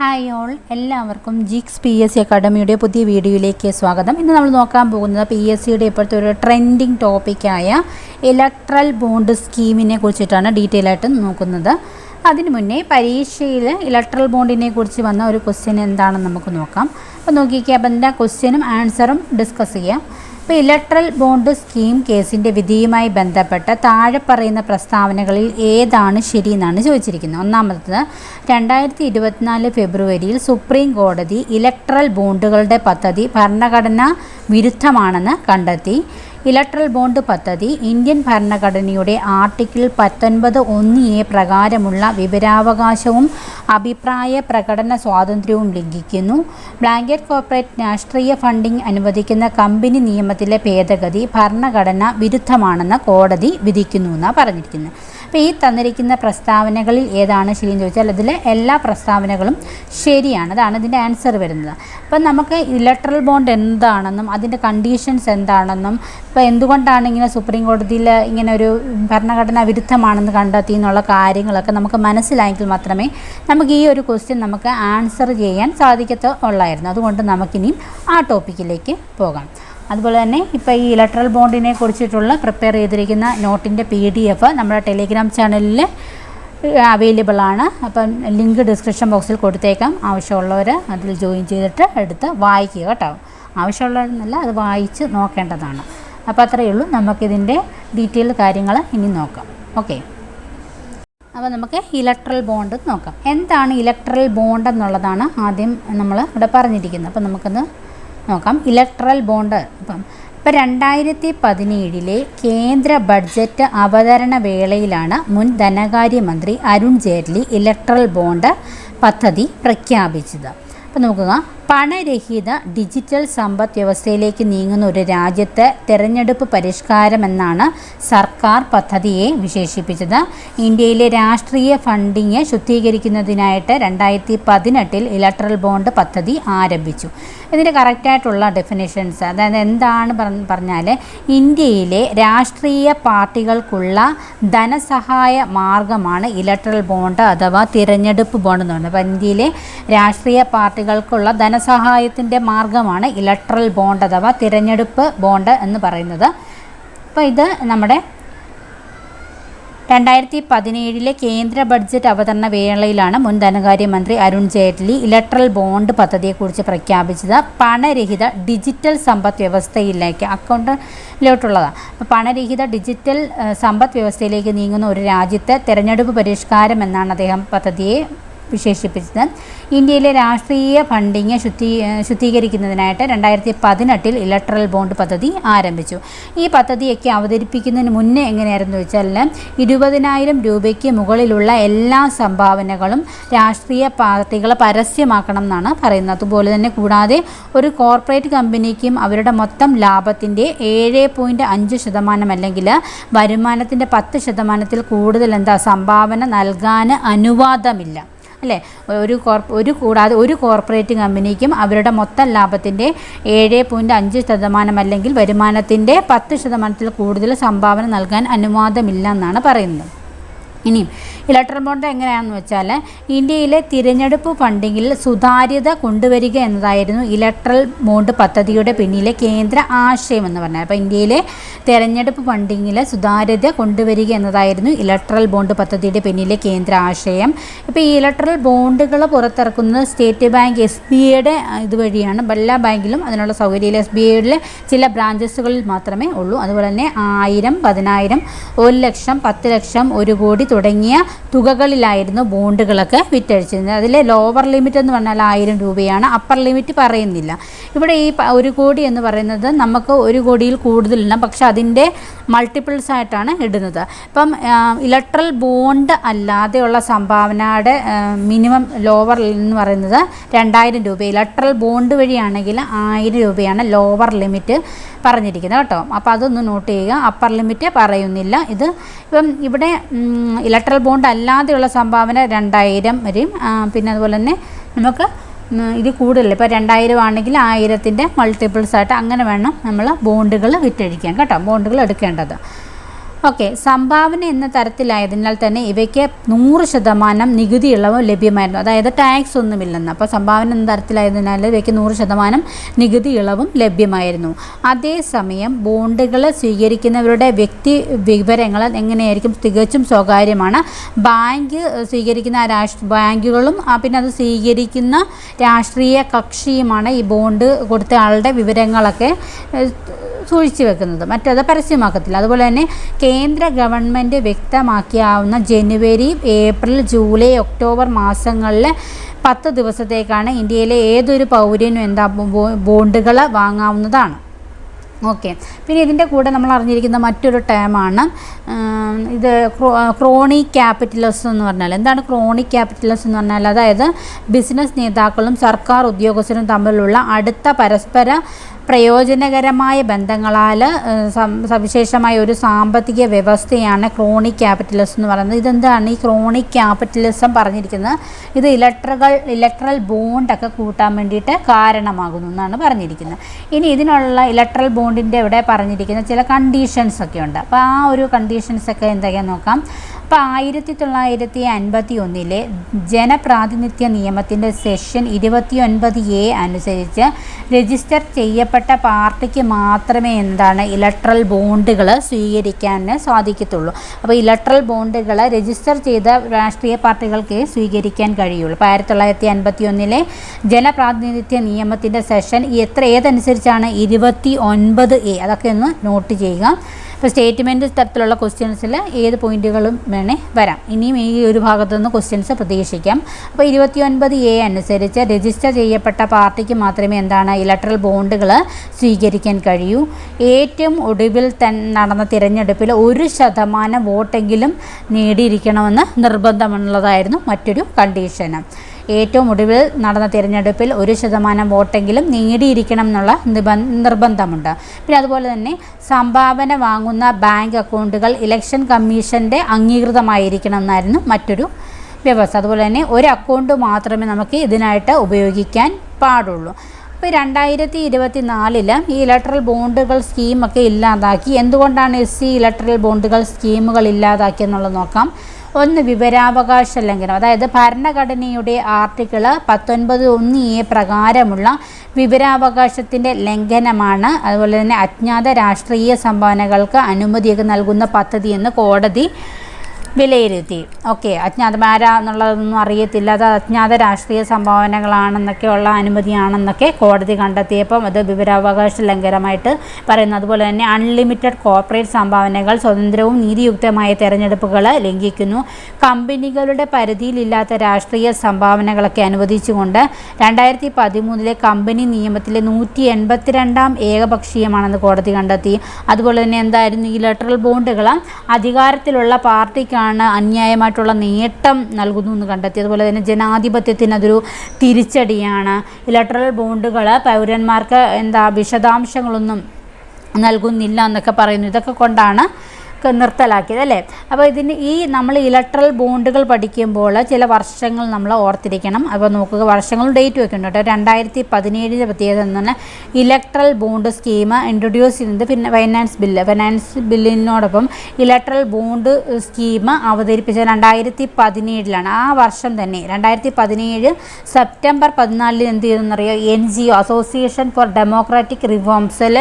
Hi all എല്ലാവർക്കും ജിക്സ് P S C അക്കാഡമിയുടെ പുതിയ വീഡിയോയിലേക്ക് സ്വാഗതം. ഇന്ന് നമ്മൾ നോക്കാൻ പോകുന്നത് പി എസ് സിയുടെ ഇപ്പോഴത്തെ ഒരു ട്രെൻഡിങ് ടോപ്പിക്കായ ഇലക്ട്രൽ ബോണ്ട് സ്കീമിനെ കുറിച്ചിട്ടാണ് ഡീറ്റെയിൽ ആയിട്ട് നോക്കുന്നത്. അതിനു മുന്നേ പരീക്ഷയിൽ ഇലക്ട്രൽ ബോണ്ടിനെ കുറിച്ച് വന്ന ഒരു ക്വസ്റ്റ്യൻ എന്താണെന്ന് നമുക്ക് നോക്കാം. അപ്പോൾ നോക്കിക്കുക അപ്പം എന്റെ ക്വസ്റ്റ്യനും ആൻസറും ഡിസ്കസ് ചെയ്യാം. ഇപ്പോൾ ഇലക്ട്രൽ ബോണ്ട് സ്കീം കേസിന്റെ വിധിയുമായി ബന്ധപ്പെട്ട താഴെ പറയുന്ന പ്രസ്താവനകളിൽ ഏതാണ് ശരിയെന്നാണ് ചോദിച്ചിരിക്കുന്നത്. ഒന്നാമത്തത് രണ്ടായിരത്തി ഇരുപത്തിനാല് ഫെബ്രുവരിയിൽ സുപ്രീം കോടതി ഇലക്ട്രൽ ബോണ്ടുകളുടെ പദ്ധതി ഭരണഘടനാ വിരുദ്ധമാണെന്ന് കണ്ടെത്തി. ഇലക്ട്രൽ ബോണ്ട് പദ്ധതി ഇന്ത്യൻ ഭരണഘടനയുടെ ആർട്ടിക്കിൾ പത്തൊൻപത് ഒന്ന് എ പ്രകാരമുള്ള വിവരാവകാശവും അഭിപ്രായ പ്രകടന സ്വാതന്ത്ര്യവും ലംഘിക്കുന്നു. ബ്ലാങ്കറ്റ് കോർപ്പറേറ്റ് രാഷ്ട്രീയ ഫണ്ടിംഗ് അനുവദിക്കുന്ന കമ്പനി നിയമത്തിലെ ഭേദഗതി ഭരണഘടന വിരുദ്ധമാണെന്ന് കോടതി വിധിക്കുന്നു എന്നാണ് പറഞ്ഞിരിക്കുന്നത് അപ്പോൾ ഈ തന്നിരിക്കുന്ന പ്രസ്താവനകളിൽ ഏതാണ് ശരിയെന്ന് ചോദിച്ചാൽ അതിലെ എല്ലാ പ്രസ്താവനകളും ശരിയാണ്. അതാണ് ഇതിന്റെ ആൻസർ വരുന്നത്. അപ്പം നമുക്ക് ഇലക്ട്രൽ ബോണ്ട് എന്താണെന്നും അതിന്റെ കണ്ടീഷൻസ് എന്താണെന്നും ഇപ്പോൾ എന്തുകൊണ്ടാണ് ഇങ്ങനെ സുപ്രീം കോടതിയിൽ ഇങ്ങനെ ഒരു ഭരണഘടനാ വിരുദ്ധമാണെന്ന് കണ്ടെത്തി എന്നുള്ള കാര്യങ്ങളൊക്കെ നമുക്ക് മനസ്സിലായെങ്കിൽ മാത്രമേ നമുക്ക് ഈ ഒരു ക്വസ്റ്റ്യൻ നമുക്ക് ആൻസർ ചെയ്യാൻ സാധിക്കത്തുള്ളായിരുന്നു. അതുകൊണ്ട് നമുക്കിനിയും ആ ടോപ്പിക്കിലേക്ക് പോകാം. അതുപോലെ തന്നെ ഇപ്പോൾ ഈ ഇലക്ട്രൽ ബോണ്ടിനെ കുറിച്ചിട്ടുള്ള പ്രിപ്പയർ ചെയ്തിരിക്കുന്ന നോട്ടിന്റെ പി ഡി എഫ് നമ്മുടെ ടെലിഗ്രാം ചാനലിൽ അവൈലബിൾ ആണ്. അപ്പം ലിങ്ക് ഡിസ്ക്രിപ്ഷൻ ബോക്സിൽ കൊടുത്തേക്കാം. ആവശ്യമുള്ളവർ അതിൽ ജോയിൻ ചെയ്തിട്ട് എടുത്ത് വായിക്കുക കേട്ടോ. ആവശ്യമുള്ളവരെന്നല്ല അത് വായിച്ച് നോക്കേണ്ടതാണ്. അപ്പോൾ അത്രയേ ഉള്ളൂ. നമുക്കിതിന്റെ ഡീറ്റെയിൽ കാര്യങ്ങൾ ഇനി നോക്കാം. ഓക്കെ. അപ്പോൾ നമുക്ക് ഇലക്ട്രൽ ബോണ്ട് നോക്കാം. എന്താണ് ഇലക്ട്രൽ ബോണ്ട് എന്നുള്ളതാണ് ആദ്യം നമ്മൾ ഇവിടെ പറഞ്ഞിരിക്കുന്നത്. അപ്പോൾ നമുക്കൊന്ന് നോക്കാം. ഇലക്ട്രൽ ബോണ്ട് ഇപ്പം ഇപ്പം രണ്ടായിരത്തി പതിനേഴിലെ കേന്ദ്ര ബഡ്ജറ്റ് അവതരണ വേളയിലാണ് മുൻ ധനകാര്യമന്ത്രി അരുൺ ജെയ്റ്റ്ലി ഇലക്ട്രൽ ബോണ്ട് പദ്ധതി പ്രഖ്യാപിച്ചത്. അപ്പം നോക്കുക പണരഹിത ഡിജിറ്റൽ സമ്പദ് വ്യവസ്ഥയിലേക്ക് നീങ്ങുന്ന ഒരു രാജ്യത്തെ തെരഞ്ഞെടുപ്പ് പരിഷ്കാരമെന്നാണ് സർക്കാർ പദ്ധതിയെ വിശേഷിപ്പിച്ചത്. ഇന്ത്യയിലെ രാഷ്ട്രീയ ഫണ്ടിങ് ശുദ്ധീകരിക്കുന്നതിനായിട്ട് രണ്ടായിരത്തി പതിനെട്ടിൽ ഇലക്ട്രൽ ബോണ്ട് പദ്ധതി ആരംഭിച്ചു. ഇതിന്റെ കറക്റ്റായിട്ടുള്ള ഡെഫിനേഷൻസ് അതായത് എന്താണ് പറഞ്ഞാൽ ഇന്ത്യയിലെ രാഷ്ട്രീയ പാർട്ടികൾക്കുള്ള ധനസഹായ മാർഗമാണ് ഇലക്ട്രൽ ബോണ്ട് അഥവാ തിരഞ്ഞെടുപ്പ് ബോണ്ട് എന്ന് പറയുന്നത് അപ്പോൾ ഇന്ത്യയിലെ രാഷ്ട്രീയ പാർട്ടികൾക്കുള്ള ധനസഹായത്തിന്റെ മാർഗമാണ് ഇലക്ട്രൽ ബോണ്ട് അഥവാ തിരഞ്ഞെടുപ്പ് ബോണ്ട് എന്ന് പറയുന്നത്. അപ്പോൾ ഇത് നമ്മുടെ രണ്ടായിരത്തി പതിനേഴിലെ കേന്ദ്ര ബഡ്ജറ്റ് അവതരണ വേളയിലാണ് മുൻ ധനകാര്യമന്ത്രി അരുൺ ജെയ്റ്റ്ലി ഇലക്ട്രൽ ബോണ്ട് പദ്ധതിയെക്കുറിച്ച് പ്രഖ്യാപിച്ചത്. പണരഹിത ഡിജിറ്റൽ സമ്പദ് വ്യവസ്ഥയിലേക്ക് അക്കൗണ്ടിലോട്ടുള്ളതാണ് അപ്പോൾ പണരഹിത ഡിജിറ്റൽ സമ്പദ് വ്യവസ്ഥയിലേക്ക് നീങ്ങുന്ന ഒരു രാജ്യത്തെ തെരഞ്ഞെടുപ്പ് പരിഷ്കാരം എന്നാണ് അദ്ദേഹം പദ്ധതിയെ വിശേഷിപ്പിച്ചത്. ഇന്ത്യയിലെ രാഷ്ട്രീയ ഫണ്ടിങ് ശുദ്ധീ ശുദ്ധീകരിക്കുന്നതിനായിട്ട് രണ്ടായിരത്തി പതിനെട്ടിൽ ഇലക്ട്രൽ ബോണ്ട് പദ്ധതി ആരംഭിച്ചു. ഈ പദ്ധതിയൊക്കെ അവതരിപ്പിക്കുന്നതിന് മുന്നേ എങ്ങനെയായിരുന്നു വെച്ചാൽ ഇരുപതിനായിരം രൂപയ്ക്ക് മുകളിലുള്ള എല്ലാ സംഭാവനകളും രാഷ്ട്രീയ പാർട്ടികളെ പരസ്യമാക്കണം എന്നാണ് പറയുന്നത്. അതുപോലെ തന്നെ കൂടാതെ ഒരു കോർപ്പറേറ്റ് കമ്പനിക്കും അവരുടെ മൊത്തം ലാഭത്തിന്റെ ഏഴ് പോയിന്റ് അഞ്ച് ശതമാനം അല്ലെങ്കിൽ വരുമാനത്തിന്റെ പത്ത് ശതമാനത്തിൽ കൂടുതൽ എന്താ സംഭാവന നൽകാൻ അനുവാദമില്ല. അല്ലേ? ഒരു കോർപ്പ് ഒരു കൂടാതെ ഒരു കോർപ്പറേറ്റ് കമ്പനിക്കും അവരുടെ മൊത്തം ലാഭത്തിന്റെ ഏഴ് പോയിന്റ് അഞ്ച് ശതമാനം അല്ലെങ്കിൽ വരുമാനത്തിന്റെ പത്ത് ശതമാനത്തിൽ കൂടുതൽ സംഭാവന നൽകാൻ അനുവാദമില്ല എന്നാണ് പറയുന്നത്. ഇനിയും ഇലക്ട്രൽ ബോണ്ട് എങ്ങനെയാണെന്ന് വെച്ചാൽ ഇന്ത്യയിലെ തിരഞ്ഞെടുപ്പ് ഫണ്ടിങ്ങിൽ സുതാര്യത കൊണ്ടുവരിക എന്നതായിരുന്നു ഇലക്ട്രൽ ബോണ്ട് പദ്ധതിയുടെ പിന്നിലെ കേന്ദ്ര ആശയം എന്ന് പറഞ്ഞാൽ അപ്പോൾ ഇന്ത്യയിലെ തിരഞ്ഞെടുപ്പ് ഫണ്ടിങ്ങിൽ സുതാര്യത കൊണ്ടുവരിക എന്നതായിരുന്നു ഇലക്ട്രൽ ബോണ്ട് പദ്ധതിയുടെ പിന്നിലെ കേന്ദ്ര ആശയം. ഇപ്പോൾ ഈ ഇലക്ട്രൽ ബോണ്ടുകൾ പുറത്തിറക്കുന്നത് സ്റ്റേറ്റ് ബാങ്ക് എസ് ബി ഐയുടെ ഇതുവഴിയാണ്. എല്ലാ ബാങ്കിലും അതിനുള്ള സൗകര്യം എസ് ബി ഐയിലെ ചില ബ്രാഞ്ചസുകളിൽ മാത്രമേ ഉള്ളൂ. അതുപോലെ തന്നെ ആയിരം പതിനായിരം ഒരു ലക്ഷം പത്ത് ലക്ഷം ഒരു കോടി തുടങ്ങിയ തുകകളിലായിരുന്നു ബോണ്ടുകളൊക്കെ വിറ്റഴിച്ചിരുന്നത്. അതിൽ ലോവർ ലിമിറ്റ് എന്ന് പറഞ്ഞാൽ ആയിരം രൂപയാണ്. അപ്പർ ലിമിറ്റ് പറയുന്നില്ല. ഇവിടെ ഈ ഒരു കോടി എന്ന് പറയുന്നത് നമുക്ക് ഒരു കോടിയിൽ കൂടുതലില്ല. പക്ഷെ അതിന്റെ മൾട്ടിപ്പിൾസ് ആയിട്ടാണ് ഇടുന്നത്. ഇപ്പം ഇലക്ട്രൽ ബോണ്ട് അല്ലാതെയുള്ള സംഭാവനയുടെ മിനിമം ലോവർ എന്ന് പറയുന്നത് രണ്ടായിരം രൂപ. ഇലക്ട്രൽ ബോണ്ട് വഴിയാണെങ്കിൽ ആയിരം രൂപയാണ് ലോവർ ലിമിറ്റ് പറഞ്ഞിരിക്കുന്നത് കേട്ടോ. അപ്പോൾ അതൊന്ന് നോട്ട് ചെയ്യുക. അപ്പർ ലിമിറ്റ് പറയുന്നില്ല. ഇത് ഇപ്പം ഇവിടെ ഇലക്ട്രൽ ബോണ്ട് അല്ലാതെയുള്ള സംഭാവന രണ്ടായിരം വരെയും. പിന്നെ അതുപോലെ തന്നെ നമുക്ക് ഇത് കൂടുതൽ ഇപ്പോൾ രണ്ടായിരം ആണെങ്കിൽ ആയിരത്തിന്റെ മൾട്ടിപ്പിൾസ് ആയിട്ട് അങ്ങനെ വേണം നമ്മൾ ബോണ്ടുകൾ വിറ്റഴിക്കാൻ കേട്ടോ ബോണ്ടുകൾ എടുക്കേണ്ടത്. ഓക്കെ സംഭാവന എന്ന തരത്തിലായതിനാൽ തന്നെ ഇവയ്ക്ക് നൂറ് ശതമാനം നികുതി ഇളവ് ലഭ്യമായിരുന്നു. അതായത് ടാക്സ് ഒന്നുമില്ലെന്ന്. അപ്പോൾ സംഭാവന എന്ന തരത്തിലായതിനാൽ ഇവയ്ക്ക് നൂറ് ശതമാനം നികുതി ഇളവും ലഭ്യമായിരുന്നു. അതേസമയം ബോണ്ടുകൾ സ്വീകരിക്കുന്നവരുടെ വ്യക്തി വിവരങ്ങൾ എങ്ങനെയായിരിക്കും? തികച്ചും സ്വകാര്യമാണ്. ബാങ്ക് സ്വീകരിക്കുന്ന രാഷ്ട്ര ബാങ്കുകളും പിന്നെ അത് സ്വീകരിക്കുന്ന രാഷ്ട്രീയ കക്ഷിയുമാണ് ഈ ബോണ്ട് കൊടുത്ത ആളുടെ വിവരങ്ങളൊക്കെ. സൂക്ഷിച്ചു വെക്കുന്നത്. മറ്റത് പരസ്യമാക്കത്തില്ല. അതുപോലെ തന്നെ കേന്ദ്ര ഗവൺമെന്റ് വ്യക്തമാക്കിയാവുന്ന ജനുവരി ഏപ്രിൽ ജൂലൈ ഒക്ടോബർ മാസങ്ങളിൽ പത്ത് ദിവസത്തേക്കാണ് ഇന്ത്യയിലെ ഏതൊരു പൗരനും എന്താ ബോണ്ടുകൾ വാങ്ങാവുന്നതാണ്. ഓക്കെ പിന്നെ ഇതിന്റെ കൂടെ നമ്മൾ അറിഞ്ഞിരിക്കുന്ന മറ്റൊരു ടേമാണ് ഇത് ക്രോണി ക്യാപിറ്റലിസം എന്ന് പറഞ്ഞാൽ എന്താണ് ക്രോണി ക്യാപിറ്റലിസം എന്ന് പറഞ്ഞാൽ അതായത് ബിസിനസ് നേതാക്കളും സർക്കാർ ഉദ്യോഗസ്ഥരും തമ്മിലുള്ള അടുത്ത പരസ്പര പ്രയോജനകരമായ ബന്ധങ്ങളാൽ സവിശേഷമായ ഒരു സാമ്പത്തിക വ്യവസ്ഥയാണ് ക്രോണിക് ക്യാപിറ്റലിസം എന്ന് പറയുന്നത്. ഇതെന്താണ് ഈ ക്രോണിക് ക്യാപിറ്റലിസം പറഞ്ഞിരിക്കുന്നത്? ഇത് ഇലക്ട്രകൾ ഇലക്ട്രൽ ബോണ്ടൊക്കെ കൂട്ടാൻ വേണ്ടിയിട്ട് കാരണമാകുന്നു എന്നാണ് പറഞ്ഞിരിക്കുന്നത്. ഇനി ഇതിനുള്ള ഇലക്ട്രൽ ബോണ്ടിന്റെ ഇവിടെ പറഞ്ഞിരിക്കുന്ന ചില കണ്ടീഷൻസ് ഒക്കെ ഉണ്ട്. അപ്പോൾ ആ ഒരു കണ്ടീഷൻസ് ഒക്കെ എന്തൊക്കെയാണെന്ന് നോക്കാം. അപ്പോൾ ആയിരത്തി തൊള്ളായിരത്തി അൻപത്തി ഒന്നിലെ ജനപ്രാതിനിധ്യ നിയമത്തിന്റെ സെഷൻ ഇരുപത്തി ഒൻപത് എ അനുസരിച്ച് രജിസ്റ്റർ ചെയ്യപ്പെട്ട പാർട്ടിക്ക് മാത്രമേ എന്താണ് ഇലക്ട്രൽ ബോണ്ടുകൾ സ്വീകരിക്കാൻ സാധിക്കത്തുള്ളൂ. അപ്പോൾ ഇലക്ട്രൽ ബോണ്ടുകൾ രജിസ്റ്റർ ചെയ്ത രാഷ്ട്രീയ പാർട്ടികൾക്ക് സ്വീകരിക്കാൻ കഴിയുള്ളൂ. അപ്പോൾ ആയിരത്തി തൊള്ളായിരത്തി അൻപത്തി ഒന്നിലെ ജനപ്രാതിനിധ്യ നിയമത്തിന്റെ സെഷൻ എത്ര ഏതനുസരിച്ചാണ്? ഇരുപത്തി ഒൻപത് എ. അതൊക്കെ ഒന്ന് നോട്ട് ചെയ്യുക. ഇപ്പോൾ സ്റ്റേറ്റ്മെന്റ് തരത്തിലുള്ള ക്വസ്റ്റ്യൻസിൽ ഏത് പോയിന്റുകളും വേണേ വരാം. ഇനിയും ഈ ഒരു ഭാഗത്തു നിന്ന് ക്വസ്റ്റ്യൻസ് പ്രതീക്ഷിക്കാം. അപ്പോൾ ഇരുപത്തി ഒൻപത് എ അനുസരിച്ച് രജിസ്റ്റർ ചെയ്യപ്പെട്ട പാർട്ടിക്ക് മാത്രമേ എന്താണ് ഇലക്ട്രൽ ബോണ്ടുകൾ സ്വീകരിക്കാൻ കഴിയൂ. ഏറ്റവും ഒടുവിൽ തൻ നടന്ന തിരഞ്ഞെടുപ്പിൽ ഒരു ശതമാനം വോട്ടെങ്കിലും നേടിയിരിക്കണമെന്ന് നിർബന്ധമുള്ളതായിരുന്നു മറ്റൊരു കണ്ടീഷന്. ഏറ്റവും ഒടുവിൽ നടന്ന തിരഞ്ഞെടുപ്പിൽ ഒരു ശതമാനം വോട്ടെങ്കിലും നേടിയിരിക്കണം എന്നുള്ള നിർബന്ധമുണ്ട്. പിന്നെ അതുപോലെ തന്നെ സംഭാവന വാങ്ങുന്ന ബാങ്ക് അക്കൗണ്ടുകൾ ഇലക്ഷൻ കമ്മീഷന്റെ അംഗീകൃതമായിരിക്കണം എന്നായിരുന്നു മറ്റൊരു വ്യവസ്ഥ. അതുപോലെ തന്നെ ഒരു അക്കൗണ്ട് മാത്രമേ നമുക്ക് ഇതിനായിട്ട് ഉപയോഗിക്കാൻ പാടുള്ളൂ. ഇപ്പോൾ രണ്ടായിരത്തി ഇരുപത്തി നാലിൽ ഈ ഇലക്ട്രൽ ബോണ്ടുകൾ സ്കീമൊക്കെ ഇല്ലാതാക്കി. എന്തുകൊണ്ടാണ് എസ് സി ഇലക്ട്രൽ ബോണ്ടുകൾ സ്കീമുകൾ ഇല്ലാതാക്കിയെന്നുള്ളത് നോക്കാം. ഒന്ന് വിവരാവകാശ ലംഘനം. അതായത് ഭരണഘടനയുടെ ആർട്ടിക്കിൾ പത്തൊൻപത് ഒന്ന് എ പ്രകാരമുള്ള വിവരാവകാശത്തിന്റെ ലംഘനമാണ്. അതുപോലെ തന്നെ അജ്ഞാത രാഷ്ട്രീയ സംഭാവനകൾക്ക് അനുമതിയൊക്കെ നൽകുന്ന പദ്ധതി എന്ന് കോടതി വിലയിരുത്തി. ഓക്കെ അജ്ഞാതമാരാ എന്നുള്ളതൊന്നും അറിയത്തില്ല. അത് അജ്ഞാത രാഷ്ട്രീയ സംഭാവനകളാണെന്നൊക്കെയുള്ള അനുമതിയാണെന്നൊക്കെ കോടതി കണ്ടെത്തിയപ്പം അത് വിവരാവകാശ ലംഘനമായിട്ട് പറയുന്നു. അതുപോലെ തന്നെ അൺലിമിറ്റഡ് കോർപ്പറേറ്റ് സംഭാവനകൾ സ്വതന്ത്രവും നീതിയുക്തമായ തെരഞ്ഞെടുപ്പുകൾ ലംഘിക്കുന്നു. കമ്പനികളുടെ പരിധിയിലില്ലാത്ത രാഷ്ട്രീയ സംഭാവനകളൊക്കെ അനുവദിച്ചുകൊണ്ട് രണ്ടായിരത്തി പതിമൂന്നിലെ കമ്പനി നിയമത്തിലെ നൂറ്റി എൺപത്തിരണ്ടാം ഏകപക്ഷീയമാണെന്ന് കോടതി കണ്ടെത്തി. അതുപോലെ തന്നെ എന്തായിരുന്നു ഈ ലെറ്ററൽ ബോണ്ടുകൾ? അധികാരത്തിലുള്ള പാർട്ടിക്കാണ് അന്യായമായിട്ടുള്ള നേട്ടം നൽകുന്നു എന്ന് കണ്ടെത്തി. അതുപോലെ തന്നെ ജനാധിപത്യത്തിന് അതൊരു തിരിച്ചടിയാണ് ഇലക്ട്രൽ ബോണ്ടുകൾ പൗരന്മാർക്ക് എന്താ വിശദാംശങ്ങളൊന്നും നൽകുന്നില്ല എന്നൊക്കെ പറയുന്നു. ഇതൊക്കെ കൊണ്ടാണ് നിർത്തലാക്കിയത് അല്ലേ? അപ്പോൾ ഇതിന് ഈ നമ്മൾ ഇലക്ട്രൽ ബോണ്ടുകൾ പഠിക്കുമ്പോൾ ചില വർഷങ്ങൾ നമ്മൾ ഓർത്തിരിക്കണം. അപ്പോൾ നോക്കുക വർഷങ്ങളും ഡേറ്റ് ഒക്കെ ഉണ്ട് കേട്ടോ. രണ്ടായിരത്തി പതിനേഴിന്റെ പ്രത്യേകത എന്ന് ഇലക്ട്രൽ ബോണ്ട് സ്കീം ഇൻട്രൊഡ്യൂസ് ചെയ്യുന്നത് പിന്നെ ഫൈനാൻസ് ബില്ല് ഫൈനാൻസ് ബില്ലിനോടൊപ്പം ഇലക്ട്രൽ ബോണ്ട് സ്കീം അവതരിപ്പിച്ചത് രണ്ടായിരത്തി പതിനേഴിലാണ് ആ വർഷം തന്നെ രണ്ടായിരത്തി പതിനേഴ് സെപ്റ്റംബർ പതിനാലിന് എന്ത് ചെയ്തെന്നറിയോ? N G O association for democratic റിഫോംസിൽ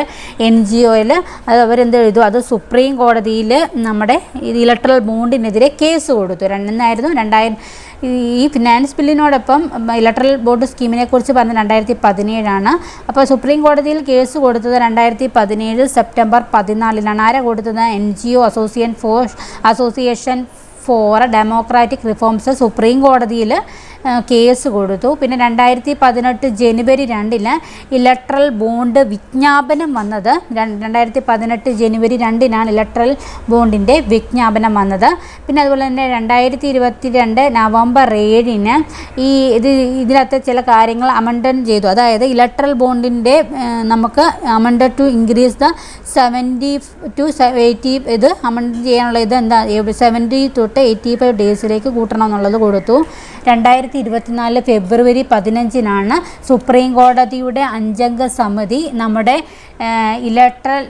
N G ഒയിൽ അത് അവരെന്ത് എഴുതും? അത് സുപ്രീം കോടതിയിൽ നമ്മുടെ ഇലക്ട്രൽ ബോണ്ടിനെതിരെ കേസ് കൊടുത്തു. രണ്ടെന്നായിരുന്നു രണ്ടായിരം ഈ ഫിനാൻസ് ബില്ലിനോടൊപ്പം ഇലക്ട്രൽ ബോണ്ട് സ്കീമിനെ കുറിച്ച് പറഞ്ഞ രണ്ടായിരത്തി പതിനേഴാണ് അപ്പോൾ സുപ്രീം കോടതിയിൽ കേസ് കൊടുത്തത് രണ്ടായിരത്തി പതിനേഴ് സെപ്റ്റംബർ പതിനാലിനാണ്. ആരെ കൊടുത്തത്? N G O association for association for democratic reforms supreme കോടതിയിൽ കേസ് കൊടുത്തു. പിന്നെ രണ്ടായിരത്തി പതിനെട്ട് ജനുവരി രണ്ടിന് ഇലക്ട്രൽ ബോണ്ട് വിജ്ഞാപനം വന്നത്. രണ്ട് രണ്ടായിരത്തി പതിനെട്ട് ജനുവരി രണ്ടിനാണ് ഇലക്ട്രൽ ബോണ്ടിന്റെ വിജ്ഞാപനം വന്നത്. പിന്നെ അതുപോലെ തന്നെ രണ്ടായിരത്തി ഇരുപത്തി രണ്ട് നവംബർ ഏഴിന് ഈ ഇത് ഇതിനകത്ത് ചില കാര്യങ്ങൾ അമണ്ടൻ ചെയ്തു. അതായത് ഇലക്ട്രൽ ബോണ്ടിന്റെ നമുക്ക് amend to increase the seventy to eighty ഇത് അമണ്ട് ചെയ്യാനുള്ള ഇത് എന്താ സെവന്റി തൊട്ട് എയ്റ്റി ഫൈവ് ഡേയ്സിലേക്ക് കൂട്ടണം എന്നുള്ളത് കൊടുത്തു. രണ്ടായിരത്തി രണ്ടായിരത്തി ഇരുപത്തിനാല് ഫെബ്രുവരി പതിനഞ്ചിനാണ് സുപ്രീം കോടതിയുടെ അഞ്ചംഗ സമിതി നമ്മുടെ ഇലക്ട്രൽ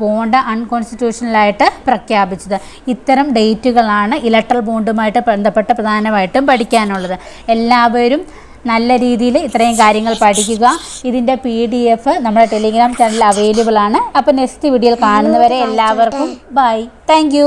ബോണ്ട് അൺകോൺസ്റ്റിറ്റ്യൂഷണലായിട്ട് പ്രഖ്യാപിച്ചത്. ഇത്തരം ഡേറ്റുകളാണ് ഇലക്ട്രൽ ബോണ്ടുമായിട്ട് ബന്ധപ്പെട്ട് പ്രധാനമായിട്ടും പഠിക്കാനുള്ളത്. എല്ലാവരും നല്ല രീതിയിൽ ഇത്രയും കാര്യങ്ങൾ പഠിക്കുക. ഇതിന്റെ പി ഡി എഫ് നമ്മുടെ ടെലിഗ്രാം ചാനലിൽ അവൈലബിൾ ആണ് അപ്പോൾ നെക്സ്റ്റ് വീഡിയോയിൽ കാണുന്നവരെ എല്ലാവർക്കും ബൈ. താങ്ക്